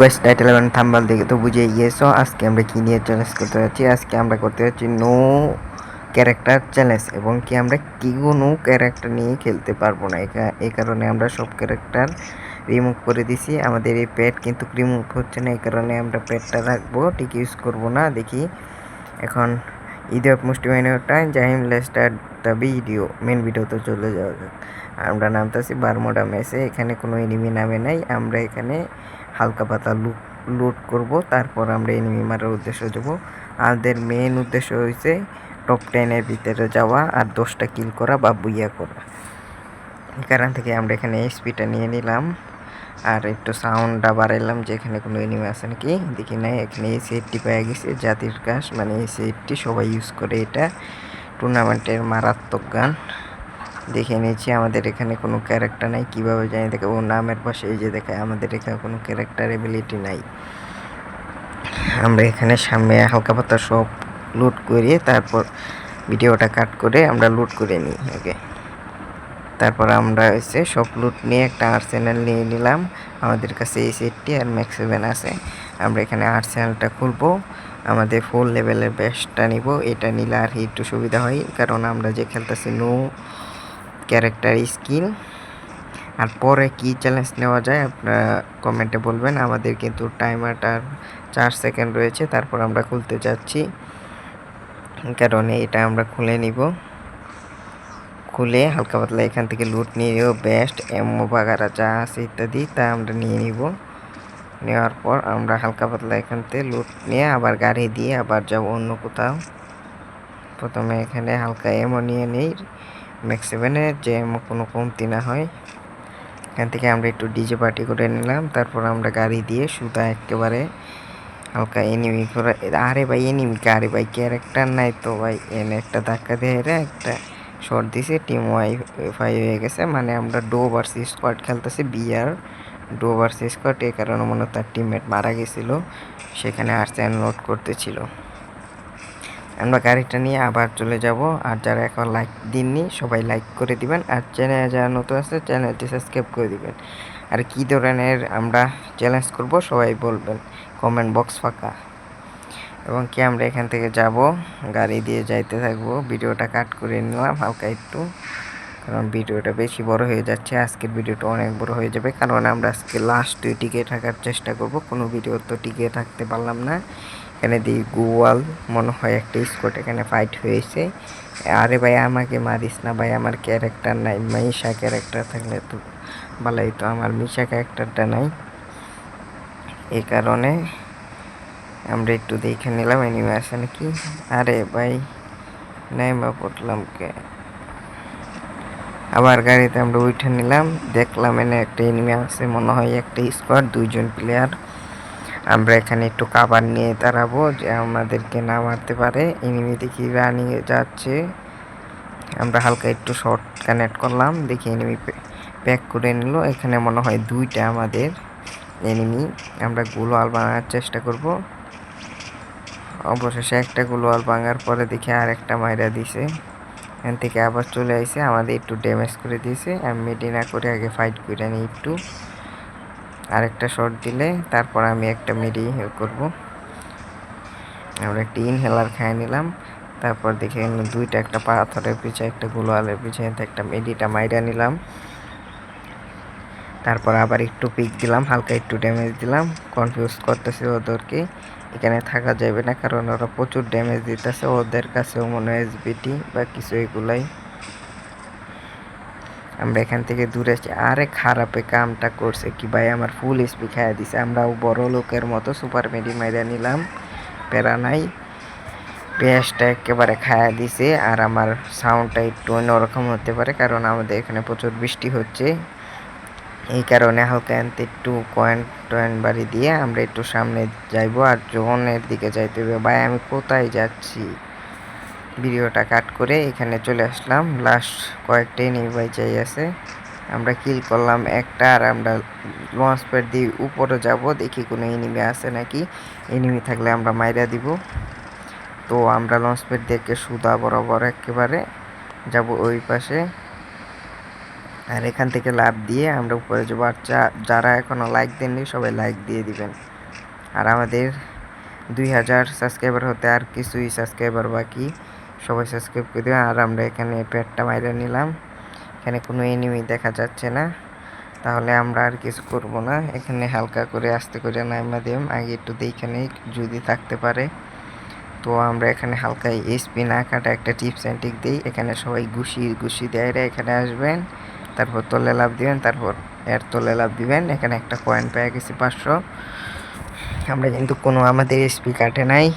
Guys title এবং thumbnail দেখে তো বুঝে গিয়েছো। আজকে আমরা কি নিয়ে চ্যালেঞ্জ করতে যাচ্ছি? আজকে আমরা করতে যাচ্ছি নো ক্যারেক্টার চ্যালেঞ্জ এবং কি আমরা কি কোনো ক্যারেক্টার নিয়ে খেলতে পারব না। এই কারণে আমরা সব ক্যারেক্টার রিমুভ করে দিছি। আমাদের এই প্যাড কিন্তু রিমুভ হচ্ছে না, এই কারণে আমরা প্যাডটা রাখব, ঠিক ইউজ করব না। দেখি, এখন ঈদে মুষ্টি মাইনেটা জাহিম লেস্টার দ্য ভিডিও মেন ভিডিওতে চলে যাওয়া যাক। আমরা নামতেছি বারমোডা মেসে এখানে কোনো এনিমি নামে নাই। আমরা এখানে হালকা পাতা লুট লুট করব, তারপর আমরা এনিমি মারার উদ্দেশ্য যাব। আমাদের মেন উদ্দেশ্য হয়েছে টপ টেনের ভিতরে যাওয়া আর দশটা কিল করা বা বুইয়া করা। এই কারণ থেকে আমরা এখানে এসপিটা নিয়ে নিলাম। আর একটু সাউন্ডটা বাড়াইলাম যে এখানে কোনো এনিমি আছে নাকি? দেখি নাই, এখানে এই সেটটি পেয়ে গেছে, জাতির কাশ মানে এই সেটটি সবাই ইউজ করে এটা। টুর্নামেন্টের মারাত্মক গান। দেখে নিয়েছি, আমাদের এখানে কোনো ক্যারেক্টার নাই, কীভাবে জানি দেখে, ও নামের পাশে এই যে দেখায় আমাদের এখানে কোনো ক্যারেক্টার এবিলিটি নাই। আমরা এখানে সামনে হালকা পাতা সব লুট করে তারপর ভিডিওটা কাট করে আমরা লুট করে নিই ওকে তারপর আমরা এসে সব লুট নিয়ে একটা আর্সেনাল নিয়ে নিলাম, আমাদের কাছে এই সেটটি আর ম্যাক্স সেভেন আছে। আমরা এখানে আর্সেনালটা খুলবো, আমাদের ফুল লেভেলের বেস্টটা নিব, এটা নিলে আর একটু সুবিধা হয়, কারণ আমরা যে খেলতেছি নো ক্যারেক্টার স্কিল আর পরে কি চ্যালেঞ্জ নেওয়া যায় আপনারা কমেন্টে বলবেন। আমাদের কিন্তু টাইমারটার চার সেকেন্ড রয়েছে, তারপর আমরা খুলতে যাচ্ছি। কারণে এটা আমরা খুলে নিব। খুলে হালকা পাতলা এখান থেকে লুট নিয়ে নিয়েও বেস্ট এমও বাগারা যা আছে ইত্যাদি, তা আমরা নিয়ে নিব। নেওয়ার পর আমরা হালকা পাতলা এখান থেকে লুট নিয়ে আবার গাড়ি দিয়ে আবার যাব অন্য কোথাও। প্রথমে এখানে হালকা এমও নিয়ে নিই। ম্যাক্স সেভেনের যে কোনো কমতি না হয়। এখান থেকে আমরা একটু ডিজে পার্টি করে নিলাম, তারপর আমরা গাড়ি দিয়ে সুতা একেবারে হালকা এনিমি করে, আরে ভাই এনিমি আরে ভাই ক্যারেক্টার নাই তো ভাই, এনে একটা ধাক্কা দিয়ে রে একটা শর্ট দিছে টিম ওয়াই ফাই হয়ে গেছে। মানে আমরা ডো ভার্সি স্কোয়াড খেলতেছি বিয়ার ডো ভার্সি স্কোয়াড এই কারণে মনে তার টিমমেট মারা গেছিল, সেখানে আর্সেন লোড করতেছিল। আমরা গাড়িটা নিয়ে আবার চলে যাব। আর যারা এখন লাইক দিননি, সবাই লাইক করে দিবেন। আর চ্যানেলে যারা নতুন আছে চ্যানেলটি সাবস্ক্রাইব করে দিবেন। আর কী ধরনের আমরা চ্যালেঞ্জ করব, সবাই বলবেন। কমেন্ট বক্স ফাঁকা। এবং কি আমরা এখান থেকে যাব, গাড়ি দিয়ে যাইতে থাকব। ভিডিওটা কাট করে নিলাম হালকা একটু। কারণ ভিডিওটা বেশি বড় হয়ে যাচ্ছে। আজকের ভিডিওটা অনেক বড় হয়ে যাবে। কারণ আমরা আজকে লাস্ট টিকে থাকার চেষ্টা করব। কোনো ভিডিও তো টিকে থাকতে পারলাম না। এখানে দিই গুয়াল, মনে হয় একটা স্কোট এখানে ফাইট হয়েছে। আরে ভাই, আমাকে মারিস না ভাই, আমার ক্যারেক্টার নাই। মিশা ক্যারেক্টার থাকলে তো ভালোই তো আমার মিশা ক্যারেক্টারটা নাই। এই কারণে আমরা একটু দেখে নিলাম এনিমে আছে নাকি আরে ভাই নাই বা পড়লাম কে? আবার গাড়িতে আমরা উঠে নিলাম, দেখলাম এনে একটা এনিমে আছে, মনে হয় একটা স্কোয়াড দুইজন প্লেয়ার আমরা এখানে একটু কাবার নিয়ে দাঁড়াবো, যে আমাদেরকে না মারতে পারে এনিমি দেখি রানিং যাচ্ছে। আমরা হালকা একটু শর্ট কানেক্ট করলাম, দেখি এনিমি প্যাক করে নিল। এখানে মনে হয় দুইটা আমাদের এনিমি আমরা গুলোয়াল বানানোর চেষ্টা করব। অবশেষে একটা গুলোয়াল ভাঙার পরে দেখি আর একটা মাইরা দিছে। এখান থেকে আবার চলে আইসে আমাদের একটু ড্যামেজ করে দিয়েছে। আমি মেডি না করে আগে ফাইট করে নিই একটু। আরেকটা শর্ট দিলে তারপর আমি একটা মেডি করব। আমরা একটা ইনহেলার খাই নিলাম। তারপর দেখে দুইটা একটা পাথরের পিছে, একটা গোলোয়ালের পিছে, একটা মেডিটা মাইরা নিলাম। তারপর আবার একটু পিক দিলাম, হালকা একটু ড্যামেজ দিলাম। কনফিউজ করতেছে ওদেরকে। এখানে থাকা যাবে না, কারণ ওরা প্রচুর ড্যামেজ দিতেছে। ওদের কাছেও মনে হয় এসবিটি বা কিছু এগুলাই। আমরা এখান থেকে দূরে আছি আরে খারাপে কামটা করছে কি ভাই? আমার ফুল স্পি খাইয়া দিছে। আমরাও বড় লোকের মতো সুপার মেডি মাইরা নিলাম। প্যারা নাই। পেঁয়াজটা একেবারে খায়া দিছে আর আমার সাউন্ডটা একটু অন্যরকম হতে পারে কারণ আমাদের এখানে প্রচুর বৃষ্টি হচ্ছে। এই কারণে হালকা আনতে একটু কয়েন টয়েন বাড়ি দিয়ে আমরা একটু সামনে যাইবো আর জোনের দিকে যাইতে হবে। ভাই, আমি কোথায় যাচ্ছি? ভিডিওটা কাট করে এখানে চলে আসলাম। লাস্ট কয়েকটা এনিমি ভাই চাই আছে। আমরা কিল করলাম একটা আর আমরা লঞ্চ প্যাড দিয়ে উপরে যাব। দেখি কোনো এনিমি আছে নাকি। এনিমি থাকলে আমরা মাইরা দিব। তো আমরা লঞ্চ প্যাড দেখে সুদা বরাবর একেবারে যাব ওই পাশে। আর এখান থেকে লাভ দিয়ে আমরা উপরে যাব। আর যারা এখনও লাইক দেননি, সবাই লাইক দিয়ে দিবেন। আর আমাদের দুই হাজার সাবস্ক্রাইবার হতে আর কিছুই সাবস্ক্রাইবার বাকি। সবাই সাবস্ক্রাইব করে দেবেন। আর আমরা এখানে পেটটা মাইরে নিলাম। এখানে কোনো এনিমি দেখা যাচ্ছে না। তাহলে আমরা আর কিছু করব না। এখানে হালকা করে আস্তে করে নাইমা দিম। আগে একটু দেখে নেই, যদি থাকতে পারে। তো আমরা এখানে হালকা এসপি না কাটা একটা টিপস অ্যান্ড টিক দিই। এখানে সবাই ঘুষি ঘুষি দেয় এখানে আসবেন। তারপর তলে লাভ দিবেন, তারপর এর তলে লাভ দিবেন। এখানে একটা কয়েন পেয়ে গেছি পাঁচশো। আমরা কিন্তু কোনো আমাদের এসপি কাটে নাই।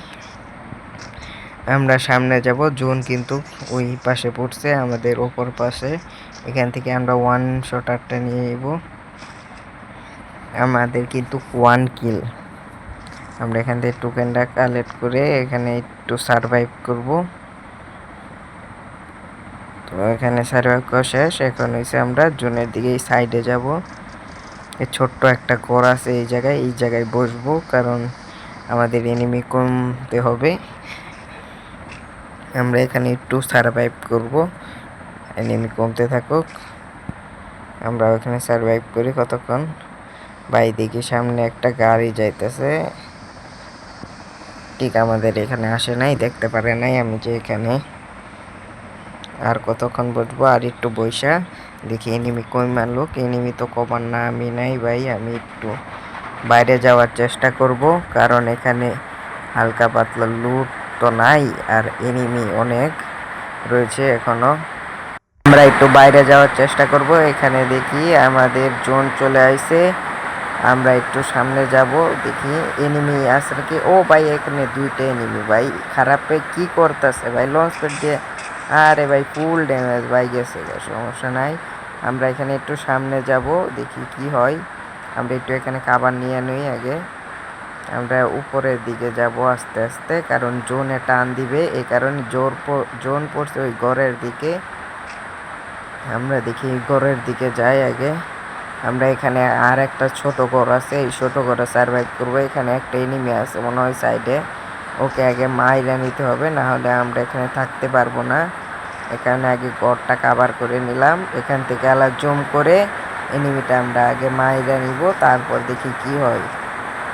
আমরা সামনে যাব। জোন কিন্তু ওই পাশে পড়ছে, আমাদের ওপর পাশে। এখান থেকে আমরা ওয়ান শটারটা নিয়ে নেব। আমাদের কিন্তু ওয়ান কিল আমরা এখান থেকে টোকেনটা কালেক্ট করে এখানে একটু সারভাইভ করব। তো এখানে সার্ভাইভ করা শেষ। এখন হয়েছে আমরা জোনের দিকে এই সাইডে যাব। এই ছোট্ট একটা ঘর আছে এই জায়গায়। এই জায়গায় বসবো কারণ আমাদের এনিমি কমতে হবে। আমরা এখানে একটু সারভাইভ করব। এনিমি কমতে থাকুক। আমরা ওখানে সারভাইভ করি কতক্ষণ? বাই দেখি সামনে একটা গাড়ি যাইতেছে। ঠিক আমাদের এখানে আসে নাই, দেখতে পারে নাই আমি যে এখানে। আর কতক্ষণ বসবো? আর একটু বৈশা দেখি এনিমি কই মারলো এনিমি তো কমার না আমি নাই ভাই, আমি একটু বাইরে যাওয়ার চেষ্টা করব। কারণ এখানে হালকা পাতলা লুট তো নাই, আর এনিমি অনেক রয়েছে এখনও। আমরা একটু বাইরে যাওয়ার চেষ্টা করব, এখানে দেখি আমাদের জোন চলে আইছে। আমরা একটু সামনে যাব, দেখি এনিমি আছে নাকি। ও ভাই, এখানে দুইটা এনিমি ভাই। খারাপে কি করতেছে ভাই? লঞ্চ দিয়ে। আরে ভাই ফুল ড্যামেজ ভাই গেছে, সমস্যা নাই। আমরা এখানে একটু সামনে যাব, দেখি কি হয়। আমরা একটু এখানে খাবার নিয়ে নিই আগে। আমরা উপরের দিকে যাব আস্তে আস্তে, কারণ জোনে টান দিবে। এই কারণে জোর জোন পড়ছে ওই ঘরের দিকে। আমরা দেখি ঘরের দিকে যাই আগে। আমরা এখানে আর একটা ছোট ঘর আছে, এই ছোট ঘরে সার্ভাইভ করব। এখানে একটা এনিমি আছে মনে হয় সাইডে ওকে আগে মাইরা নিতে হবে, না হলে আমরা এখানে থাকতে পারব না। এখানে আগে ঘরটা কাভার করে নিলাম। এখান থেকে আলাদা জম করে এনিমিটা আমরা আগে মাইরা নিব, তারপর দেখি কি হয়।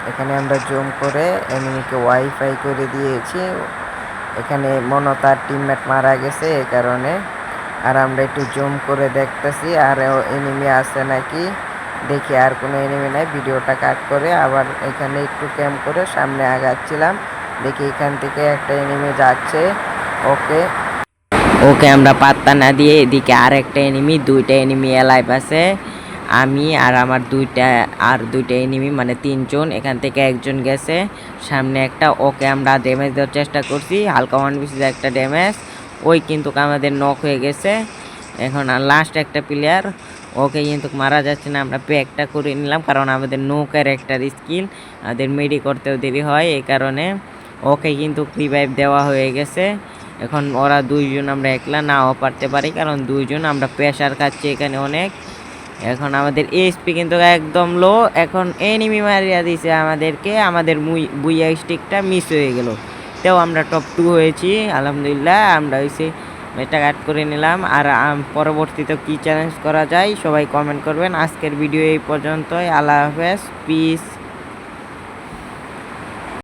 এখানে আমরা জুম করে এনিমিকে ওয়াইফাই করে দিয়েছি। এখানে মনে তার টিমমেট মারা গেছে এই কারণে। আর আমরা একটু জুম করে দেখতেছি, আর এনিমি আছে নাকি? দেখি আর কোনো এনিমি নাই। ভিডিওটা কাট করে আবার এখানে একটু ক্যাম্প করে সামনে আগাচ্ছিলাম। দেখি এখান থেকে একটা এনিমি যাচ্ছে। ওকে। ওকে, আমরা পাত্তা না দিয়ে এদিকে আর একটা এনিমি দুইটা এনিমি এলাইভ আছে। আমি আর আমার দুইটা, আর দুইটা এনিমি মানে তিনজন, এখান থেকে একজন গেছে। সামনে একটা, ওকে আমরা ড্যামেজ দেওয়ার চেষ্টা করছি। হালকা ওয়ান বিসিস একটা ড্যামেজ ওই কিন্তু আমাদের নক হয়ে গেছে। এখন আর লাস্ট একটা প্লেয়ার ওকে কিন্তু মারা যাচ্ছে না, আমরা প্যাকটা করে নিলাম, কারণ আমাদের নো একটা স্কিল আমাদের মেডি করতেও দেরি হয়, এই কারণে ওকে কিন্তু রিভাইভ দেওয়া হয়ে গেছে। এখন ওরা দুইজন আমরা একলা নাও পারতে পারি, কারণ দুইজন আমরা প্রেশার খাচ্ছি এখানে অনেক। এখন আমাদের এসপি কিন্তু একদম লো এখন এনিমি মারিয়া দিছে আমাদেরকে, আমাদের বুইয়া স্টিকটা মিস হয়ে গেল। তেও আমরা টপ টু হয়েছি, আলহামদুলিল্লাহ, আমরা হয়েছি ম্যাচটা কাট করে নিলাম। আর পরবর্তীতে কি চ্যালেঞ্জ করা যায়, সবাই কমেন্ট করবেন। আজকের ভিডিও এই পর্যন্তই, আল্লাহ হাফেজ পিস